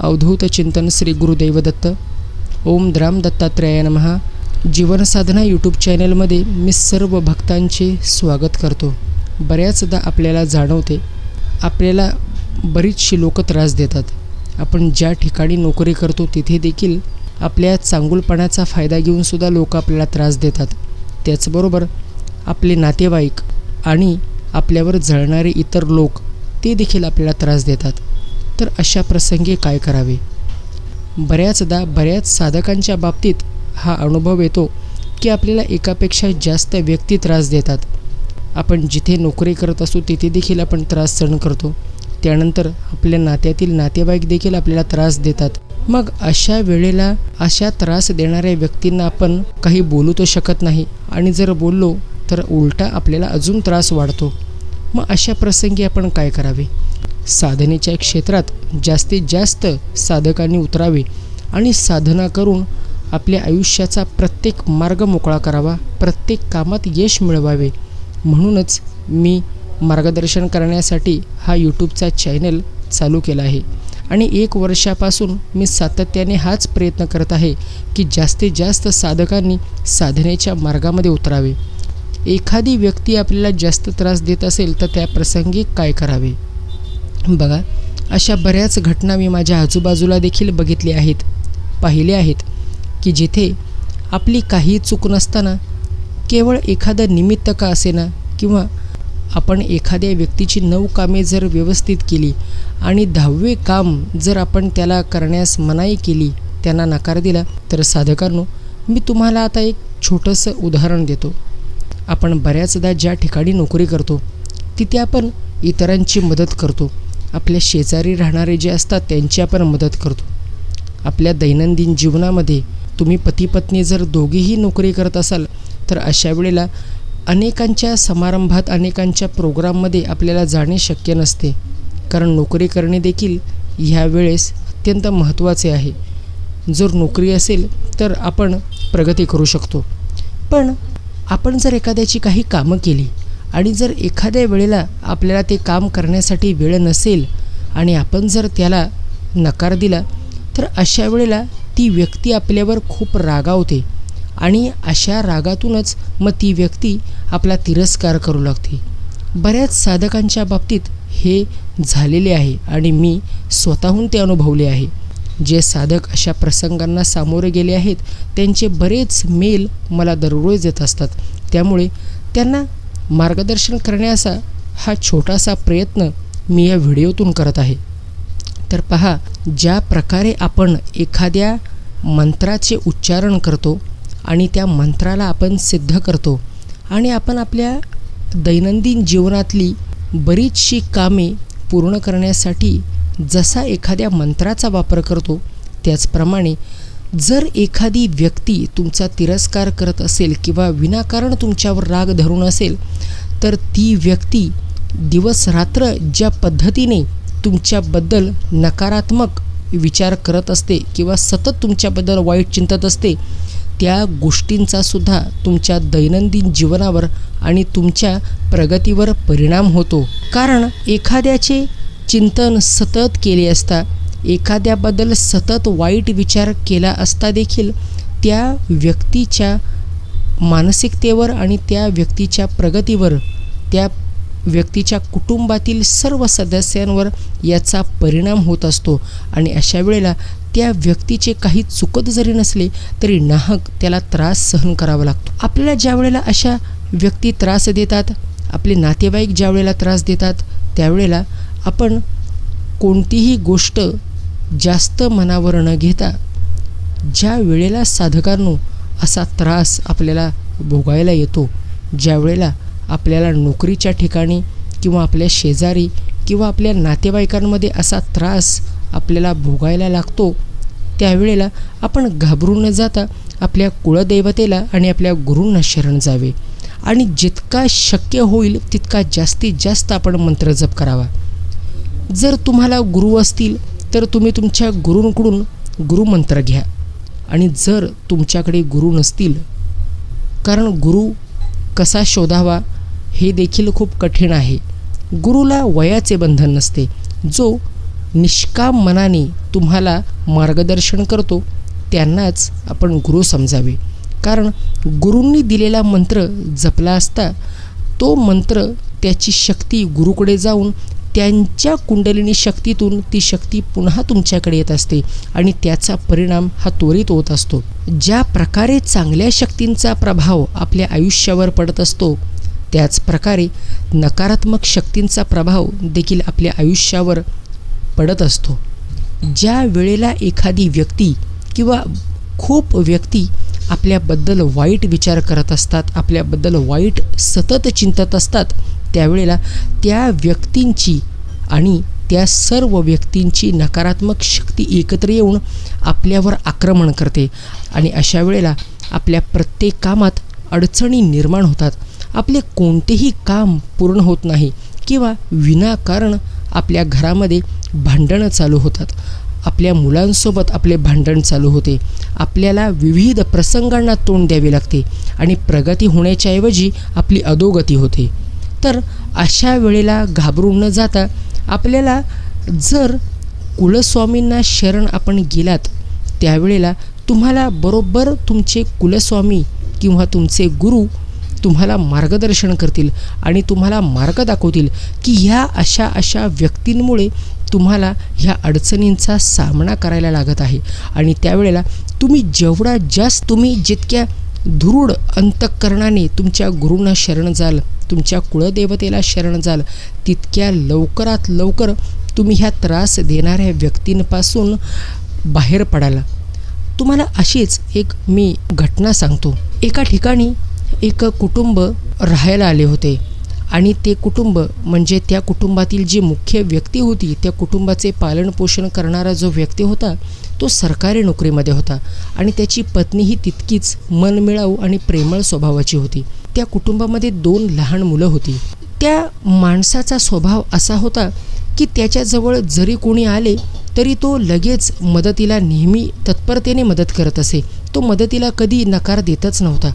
अवधूत चिंतन श्री गुरुदेव दत्त ओम द्राम दत्तात्रेय नमहा जीवनसाधना यूट्यूब चॅनलमध्ये मी सर्व भक्तांचे स्वागत करतो. बऱ्याचदा आपल्याला जाणवते आपल्याला बरीचशी लोक त्रास देतात. आपण ज्या ठिकाणी नोकरी करतो तिथे देखील आपल्या चांगुलपणाचा फायदा घेऊनसुद्धा लोक आपल्याला त्रास देतात. त्याचबरोबर आपले नातेवाईक आणि आपल्यावर जळणारे इतर लोक ते देखील आपल्याला त्रास देतात. तर अशा प्रसंगी काय करावे? बऱ्याचदा बऱ्याच साधकांच्या बाबतीत हा अनुभव येतो की आपल्याला एकापेक्षा जास्त व्यक्ती त्रास देतात. आपण जिथे नोकरी करत असू तिथे देखील आपण त्रास सहन करतो. त्यानंतर आपल्या नात्यातील नातेवाईक देखील आपल्याला त्रास देतात. मग अशा वेळेला अशा त्रास देणाऱ्या व्यक्तींना आपण काही बोलू तर शकत नाही आणि जर बोललो तर उलटा आपल्याला अजून त्रास वाढतो. मग अशा प्रसंगी आपण काय करावे? साधनेच्या क्षेत्रात जास्तीत जास्त साधकांनी उतरावे आणि साधना करून आपल्या आयुष्याचा प्रत्येक मार्ग मोकळा करावा प्रत्येक कामात यश मिळवावे. म्हणूनच मी मार्गदर्शन करण्यासाठी हा यूट्यूबचा चॅनल चालू केला आहे. आणि एक वर्षापासून मी सातत्याने हाच प्रयत्न करत आहे की जास्तीत जास्त साधकांनी साधनेच्या मार्गामध्ये उतरावे. एखादी व्यक्ती आपल्याला जास्त त्रास देत असेल तर त्या प्रसंगी काय करावे? बघा अशा बऱ्याच घटना मी माझ्या आजूबाजूला देखील बघितल्या आहेत पाहिले आहेत की जिथे आपली काही चूक नसताना केवळ एखादं निमित्त का असेना किंवा आपण एखाद्या व्यक्तीची नऊ कामे जर व्यवस्थित केली आणि दहावे काम जर आपण त्याला करण्यास मनाई केली त्यांना नकार दिला तर साधकांनो मी तुम्हाला आता एक छोटंसं उदाहरण देतो. आपण बऱ्याचदा ज्या ठिकाणी नोकरी करतो तिथे आपण इतरांची मदत करतो. आपल्या शेजारी राहणारे जे असतात त्यांची आपण मदत करतो. आपल्या दैनंदिन जीवनामध्ये तुम्ही पती पत्नी जर दोघेही नोकरी करत असाल तर अशा वेळेला अनेकांच्या समारंभात अनेकांच्या प्रोग्राममध्ये आपल्याला जाणे शक्य नसते. कारण नोकरी करणे देखील ह्या वेळेस अत्यंत महत्त्वाचे आहे. जर नोकरी असेल तर आपण प्रगती करू शकतो. पण आपण जर एखाद्याची काही कामं केली आणि जर एखाद्या वेळेला आपल्याला ते काम करण्यासाठी वेळ नसेल आणि आपण जर त्याला नकार दिला तर अशा वेळेला ती व्यक्ती आपल्यावर खूप रागावते आणि अशा रागातूनच मग ती व्यक्ती आपला तिरस्कार करू लागते. बऱ्याच साधकांच्या बाबतीत हे झालेले आहे आणि मी स्वतःहून ते अनुभवले आहे. जे साधक अशा प्रसंगांना सामोरे गेले आहेत त्यांचे बरेच मेल मला दररोज येत असतात. त्यामुळे त्यांना मार्गदर्शन करण्याचा हा छोटासा प्रयत्न मी या व्हिडिओतून करत आहे. तर पहा ज्या प्रकारे आपण एखाद्या मंत्राचे उच्चारण करतो आणि त्या मंत्राला आपण सिद्ध करतो आणि आपण आपल्या दैनंदिन जीवनातली बरीचशी कामे पूर्ण करण्यासाठी जसा एखाद्या मंत्राचा वापर करतो त्याचप्रमाणे जर एखादी व्यक्ती तुमचा तिरस्कार करत असेल किंवा विनाकारण तुमच्यावर राग धरून असेल तर ती व्यक्ती दिवस रात्र ज्या पद्धतीने तुमच्याबद्दल नकारात्मक विचार करत असते किंवा सतत तुमच्याबद्दल वाईट चिंतत असते त्या गोष्टींचा सुद्धा तुमच्या दैनंदिन जीवनावर आणि तुमच्या प्रगतीवर परिणाम होतो. कारण एखाद्याचे चिंतन सतत केले असता एखाद्याबद्दल सतत वाईट विचार केला असता देखील त्या व्यक्तीच्या मानसिकतेवर आणि त्या व्यक्तीच्या प्रगतीवर त्या व्यक्तीच्या कुटुंबातील सर्व सदस्यांवर याचा परिणाम होत असतो. आणि अशा वेळेला त्या व्यक्तीचे काही चुकत जरी नसले तरी नाहक त्याला त्रास सहन करावा लागतो. आपल्याला ज्या वेळेला अशा व्यक्ती त्रास देतात आपले नातेवाईक ज्या वेळेला त्रास देतात त्यावेळेला आपण कोणतीही गोष्ट जास्त मनावर न घेता ज्या वेळेला साधकांनो असा त्रास आपल्याला भोगायला येतो ज्या वेळेला आपल्याला नोकरीच्या ठिकाणी किंवा आपल्या शेजारी किंवा आपल्या नातेवाईकांमध्ये असा त्रास आपल्याला भोगायला लागतो त्यावेळेला आपण घाबरून न जाता आपल्या कुळदैवतेला आणि आपल्या गुरूंना शरण जावे. आणि जितका शक्य होईल तितका जास्तीत जास्त आपण मंत्र जप करावा. जर तुम्हाला गुरु असतील तर तुम्ही तुमच्या गुरूंकडून गुरुमंत्र घ्या. आणि जर तुमच्याकडे गुरु नसतील कारण गुरु कसा शोधावा हे देखील खूप कठीण आहे. गुरुला वयाचे बंधन नसते. जो निष्काम मनाने तुम्हाला मार्गदर्शन करतो त्यांनाच आपण गुरु समजावे. कारण गुरूंनी दिलेला मंत्र जपला असता तो मंत्र त्याची शक्ती गुरुकडे जाऊन त्यांच्या कुंडलिनी शक्तीतून ती शक्ती पुन्हा तुमच्याकडे येत असते आणि त्याचा परिणाम हा त्वरित होत असतो. ज्या प्रकारे चांगल्या शक्तींचा प्रभाव आपल्या आयुष्यावर पडत असतो त्याच प्रकारे नकारात्मक शक्तींचा प्रभाव देखील आपल्या आयुष्यावर पडत असतो. ज्या वेळेला एखादी व्यक्ती किंवा खूप व्यक्ती आपल्याबद्दल वाईट विचार करत असतात आपल्याबद्दल वाईट सतत चिंतत असतात त्यावेळेला त्या व्यक्तींची आणि त्या सर्व व्यक्तींची नकारात्मक शक्ती एकत्र येऊन आपल्यावर आक्रमण करते. आणि अशा वेळेला आपल्या प्रत्येक कामात अडचणी निर्माण होतात. आपले कोणतेही काम पूर्ण होत नाही किंवा विनाकारण आपल्या घरामध्ये भांडणं चालू होतात. आपल्या मुलांसोबत आपले भांडण चालू होते. आपल्याला विविध प्रसंगांना तोंड द्यावे लागते आणि प्रगती होण्याच्या ऐवजी आपली अधोगती होते. तर अशा वेळेला घाबरून न जाता आपल्याला जर कुलस्वामींना शरण आपण गेलात त्यावेळेला तुम्हाला बरोबर तुमचे कुलस्वामी किंवा तुमचे गुरु तुम्हाला मार्गदर्शन करतील आणि तुम्हाला मार्ग दाखवतील की ह्या अशा अशा व्यक्तींमुळे तुम्हाला ह्या अडचणींचा सामना करायला लागत आहे. आणि त्यावेळेला तुम्ही जेवढा जास्त तुम्ही जितक्या दृढ अंतःकरणाने तुमच्या गुरूंना शरण जाल तुमच्या कुळदेवतेला शरण जाल. तितक्या लवकरात लवकर तुम्ही ह्या त्रास देणाऱ्या व्यक्तींपासून बाहेर पडाल. तुम्हाला अशीच एक मी घटना सांगतो. एका ठिकाणी एक कुटुंब राहायला आले होते आणि ते कुटुंब म्हणजे त्या कुटुंबातील जी मुख्य व्यक्ती होती त्या कुटुंबाचे पालनपोषण करणारा जो व्यक्ती होता तो सरकारी नोकरीमध्ये होता आणि त्याची पत्नीही तितकीच मनमिळाऊ आणि प्रेमळ स्वभावाची होती. त्या कुटुंबामध्ये दोन लहान मुलं होती. त्या माणसाचा स्वभाव असा होता की त्याच्याजवळ जरी कोणी आले तरी तो लगेच मदतीला नेहमी तत्परतेने मदत करत असे. तो मदतीला कधी नकार देतच नव्हता.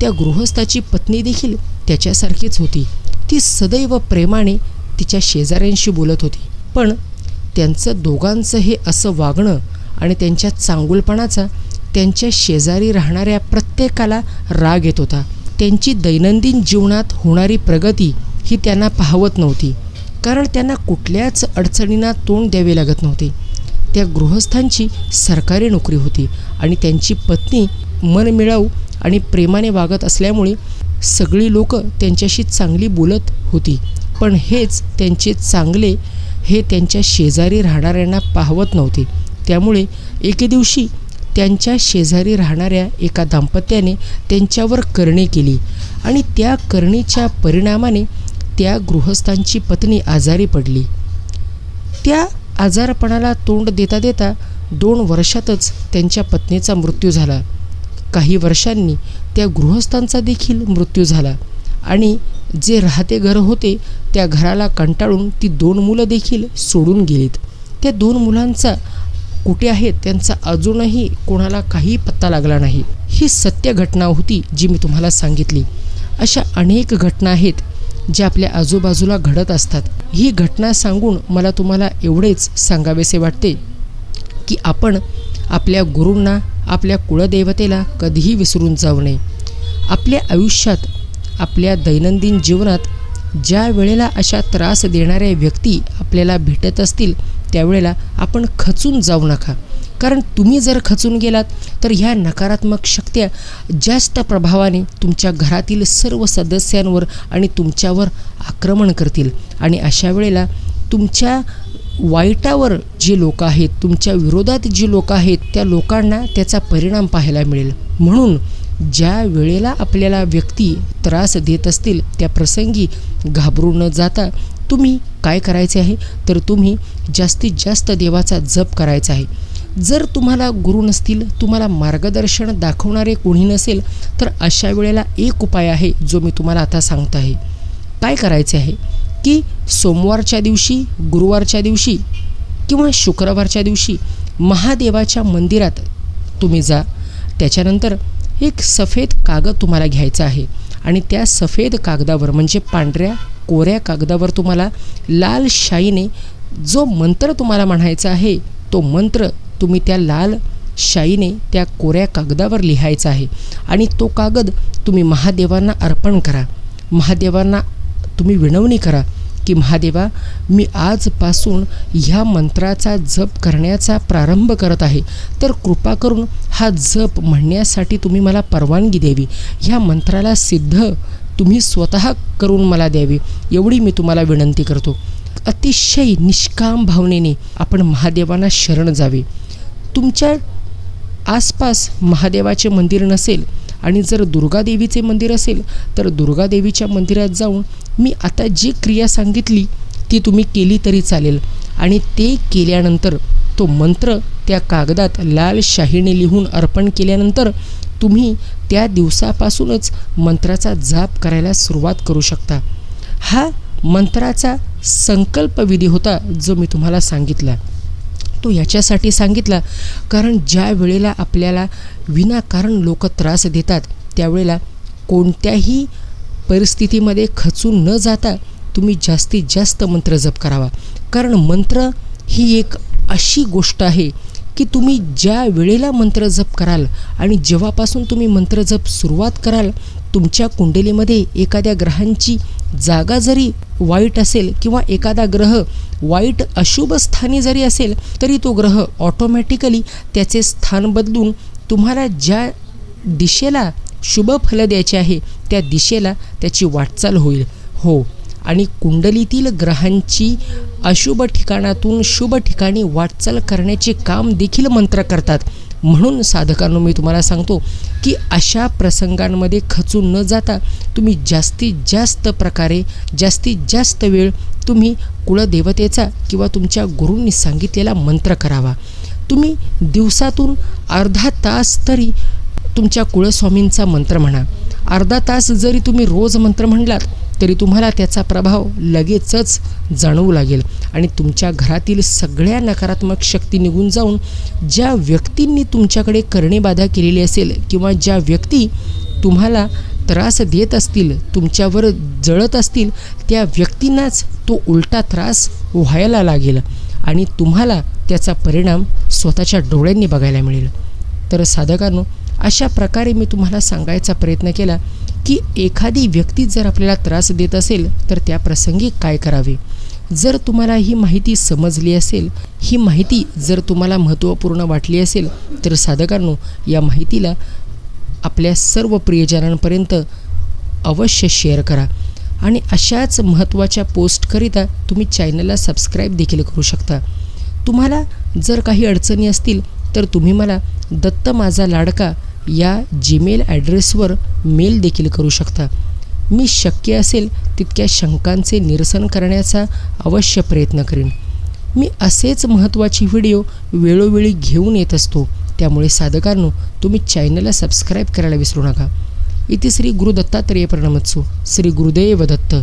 त्या गृहस्थाची पत्नी देखील त्याच्यासारखीच होती. ती सदैव प्रेमाने तिच्या शेजाऱ्यांशी बोलत होती. पण त्यांचं दोघांचं हे असं वागणं आणि त्यांच्या चांगुलपणाचा त्यांच्या शेजारी राहणाऱ्या प्रत्येकाला राग येत होता. त्यांची दैनंदिन जीवनात होणारी प्रगती ही त्यांना पाहवत नव्हती. कारण त्यांना कुठल्याच अडचणींना तोंड द्यावे लागत नव्हते. त्या गृहस्थांची सरकारी नोकरी होती आणि त्यांची पत्नी मनमिळाऊ आणि प्रेमाने वागत असल्यामुळे सगळी लोक त्यांच्याशी चांगली बोलत होती. पण हेच त्यांचे चांगले हे त्यांच्या शेजारी राहणाऱ्यांना पाहवत नव्हते. त्यामुळे एके दिवशी त्यांच्या शेजारी राहणाऱ्या एका दाम्पत्याने त्यांच्यावर करणी केली आणि त्या करणीच्या परिणामाने त्या गृहस्थांची पत्नी आजारी पडली. त्या आजारपणाला तोंड देता देता दोन वर्षातच त्यांच्या पत्नीचा मृत्यू झाला. काही वर्षांनी त्या गृहस्थांचा देखील मृत्यू झाला आणि जे राहते घर होते त्या घराला कंटाळून ती दोन मुलं देखील सोडून गेलीत. त्या दोन मुलांचा कुठे आहेत त्यांचा अजूनही कोणाला काही पत्ता लागला नाही. ही सत्य घटना होती जी मी तुम्हाला सांगितली. अशा अनेक घटना आहेत ज्या आपल्या आजूबाजूला घडत असतात. ही घटना सांगून मला तुम्हाला एवढेच सांगावेसे वाटते की आपण आपल्या गुरूंना आपल्या कुळदेवतेला कधीही विसरून जाऊ नये. आपल्या आयुष्यात आपल्या दैनंदिन जीवनात ज्या वेळेला अशा त्रास देणाऱ्या व्यक्ती आपल्याला भेटत असतील त्यावेळेला आपण खचून जाऊ नका. कारण तुम्ही जर खचून गेलात तर ह्या नकारात्मक शक्त्या जास्त प्रभावाने तुमच्या घरातील सर्व सदस्यांवर आणि तुमच्यावर आक्रमण करतील. आणि अशा वेळेला तुमच्या वाईटावर जे लोक आहेत तुमच्या विरोधात जी लोक आहेत त्या लोकांना त्याचा परिणाम पाहायला मिळेल. म्हणून ज्या वेळेला आपल्याला व्यक्ती त्रास देत असतील त्या प्रसंगी घाबरून न जाता तुम्ही काय करायचे आहे? तर तुम्ही जास्तीत जास्त देवाचा जप करायचा आहे. जर तुम्हाला गुरु नसतील तुम्हाला मार्गदर्शन दाखवणारे कोणी नसेल तर अशा वेळेला एक उपाय आहे जो मी तुम्हाला आता सांगत आहे. काय करायचे आहे? की सोमवारच्या दिवशी गुरुवारच्या दिवशी किंवा शुक्रवारच्या दिवशी महादेवाच्या मंदिरात तुम्ही जा. त्याच्यानंतर एक सफेद कागद तुम्हाला घ्यायचा आहे. आणि त्या सफेद कागदावर म्हणजे पांढऱ्या कोऱ्या कागदावर तुम्हाला लाल शाईने जो मंत्र तुम्हाला म्हणायचा आहे तो मंत्र तुम्ही त्या लाल शाईने त्या कोऱ्या कागदावर लिहायचा आहे. आणि तो कागद तुम्ही महादेवांना अर्पण करा. महादेवांना तुम्ही विनवणी करा की महादेवा मी आजपासून ह्या मंत्राचा जप करण्याचा प्रारंभ करत आहे. तर कृपा करून हा जप म्हणण्यासाठी तुम्ही मला परवानगी द्यावी. ह्या मंत्राला सिद्ध तुम्ही स्वतः करून मला द्यावी. एवढी मी तुम्हाला विनंती करतो. अतिशय निष्काम भावनेने आपण महादेवांना शरण जावे. तुमच्या आसपास महादेवाचे मंदिर नसेल आणि जर दुर्गादेवीचे मंदिर असेल तर दुर्गादेवीच्या मंदिरात जाऊन मी आता जी क्रिया सांगितली ती तुम्ही केली तरी चालेल. आणि ते केल्यानंतर तो मंत्र त्या कागदात लाल शाहीने लिहून अर्पण केल्यानंतर तुम्ही त्या दिवसापासूनच मंत्राचा जाप करायला सुरुवात करू शकता. हा मंत्राचा संकल्पविधी होता जो मी तुम्हाला सांगितला. तो याच्यासाठी सांगितला कारण ज्या वेळेला आपल्याला विनाकारण लोक त्रास देतात त्यावेळेला कोणत्याही परिस्थितीमध्ये खचून न जाता तुम्ही जास्तीत जास्त मंत्र जप करावा. कारण मंत्र ही एक अशी गोष्ट आहे की तुम्ही ज्या वेळेला मंत्रजप कराल आणि जेव्हापासून तुम्ही मंत्रजप सुरुवात कराल तुमच्या कुंडलीमध्ये एखाद्या ग्रहांची जागा जरी वाईट असेल किंवा एखादा ग्रह वाईट अशुभ स्थानी जरी असेल तरी तो ग्रह ऑटोमॅटिकली त्याचे स्थान बदलून तुम्हाला ज्या दिशेला शुभ फल द्यायचे आहे त्या दिशेला त्याची वाटचाल होईल. हो. आणि कुंडलीतील ग्रहांची अशुभ ठिकाणातून शुभ ठिकाणी वाटचाल करण्याचे काम देखील मंत्र करतात. म्हणून साधकांनो मी तुम्हाला सांगतो की अशा प्रसंगांमध्ये खचून न जाता तुम्ही जास्तीत जास्त प्रकारे जास्तीत जास्त वेळ तुम्ही कुळदेवतेचा किंवा तुमच्या गुरूंनी सांगितलेला मंत्र करावा. तुम्ही दिवसातून अर्धा तास तरी तुमच्या कुळस्वामींचा मंत्र म्हणा. अर्धा तास जरी तुम्ही रोज मंत्र म्हणलात तरी तुम्हाला त्याचा प्रभाव लगेचच जाणवू लागेल. आणि तुमच्या घरातील सगळ्या नकारात्मक शक्ती निघून जाऊन ज्या व्यक्तींनी तुमच्याकडे करणेबाधा केलेली असेल किंवा ज्या व्यक्ती तुम्हाला त्रास देत असतील तुमच्यावर जळत असतील त्या व्यक्तींनाच तो उलटा त्रास व्हायला लागेल. आणि तुम्हाला त्याचा परिणाम स्वतःच्या डोळ्यांनी बघायला मिळेल. तर साधकांनो अशा प्रकारे मी तुम्हाला सांगायचा प्रयत्न केला. की एखादी व्यक्ती जर आपल्याला त्रास देत असेल तर त्या प्रसंगी काय करावे? जर तुम्हाला ही माहिती समजली असेल ही माहिती जर तुम्हाला महत्त्वपूर्ण वाटली असेल तर साधकांनो या माहितीला आपल्या सर्व प्रियजनांपर्यंत अवश्य शेअर करा. आणि अशाच महत्त्वाच्या पोस्टकरिता तुम्ही चॅनलला सबस्क्राईब देखील करू शकता. तुम्हाला जर काही अडचणी असतील तर तुम्ही मला दत्त माझा लाडका या जीमेल ॲड्रेसवर मेल देखील करू शकता. मी शक्य असेल तितक्या शंकांचे निरसन करण्याचा अवश्य प्रयत्न करेन. मी असेच महत्त्वाचे व्हिडिओ वेळोवेळी घेऊन येत असतो. त्यामुळे साधकांनो तुम्ही चॅनलला सबस्क्राईब करायला विसरू नका. इथे श्री गुरु दत्तात्रेय प्रणमत्सू श्री गुरुदेव दत्त.